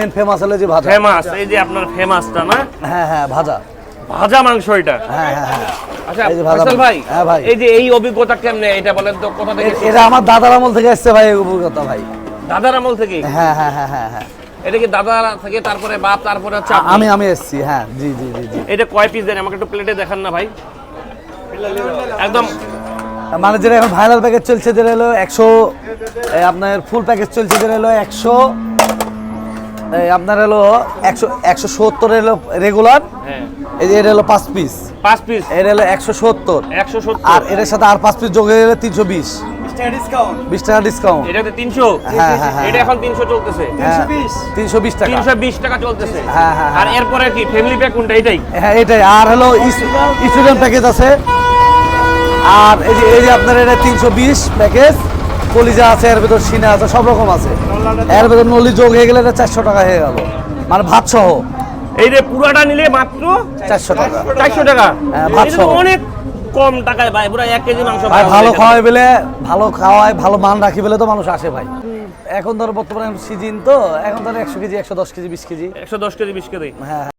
Main famous হলো যে ভাজা। ফেমাস এই যে আপনার ফেমাসটা না? হ্যাঁ হ্যাঁ ভাজা। ভাজা মাংস এটা? হ্যাঁ হ্যাঁ হ্যাঁ। আচ্ছা ফয়সাল ভাই হ্যাঁ ভাই। এই যে এই অভিজ্ঞতা কেমনে? এটা বলেন তো কোথা থেকে এটা আমার দাদার আমল থেকে এসছে ভাই অভিজ্ঞতা ভাই। দাদার আমল থেকে? হ্যাঁ হ্যাঁ হ্যাঁ হ্যাঁ হ্যাঁ। এটা কি দাদা থেকে তারপরে বাপ তারপরে হচ্ছে আমি আমি এসছি হ্যাঁ জি জি জি জি। এটা কয় পিস দেন? আমাকে একটু প্লেটে দেখান না ভাই। একদম। মানে যেটা এখন ভাইরাল প্যাকেজ চলছে যেটা হলো একশো আপনার ফুল প্যাকেজ চলছে যেটা হলো একশো আপনার হলো একশো একশো সত্তর হলো রেগুলার হ্যাঁ। এই যে এটা হলো পাঁচ পিস পাঁচ পিস এটা হলো একশো সত্তর। একশো সত্তর। আর এটার সাথে আর পাঁচ পিস যোগ হয়ে গেলে তিনশো বিশ। বিশ টাকা ডিসকাউন্ট এটাতে তিনশো? হ্যাঁ, হ্যাঁ, হ্যাঁ। এটা এখন তিনশো চলতেছে। হ্যাঁ তিনশো বিশ। টাকা। তিনশো বিশ টাকা চলতেছে। হ্যাঁ, হ্যাঁ, আর হ্যাঁ। এরপরে কি ফ্যামিলি প্যাক কোনটা এটাই? হ্যাঁ এটাই। আর হলো স্টুডেন্ট প্যাকেজ আছে। আর এই যে এই যে আপনার এটা তিনশো বিশ প্যাকেজ কলিজা আছে এর ভেতর সিনে আছে সব রকম আছে। এর ভেতর নলি যোগ হয়ে গেলে এটা চারশো টাকা হয়ে গেল। মানে ভাত সহ এই যে পুরাটা নিলে মাত্র চারশো টাকা। চারশো টাকা। হ্যাঁ, ভাত সহ। অনেক কম টাকায় ভাই পুরো এক কেজি মাংস ভাই ভালো খাওয়াই বলে ভালো খাওয়ায় ভালো মান রাখি বলে তো মানুষ আসে ভাই। এখন ধরো বর্তমানে সিজন তো এখন ধরো একশো কেজি একশো দশ কেজি বিশ কেজি। একশো দশ কেজি বিশ কেজি। হ্যাঁ।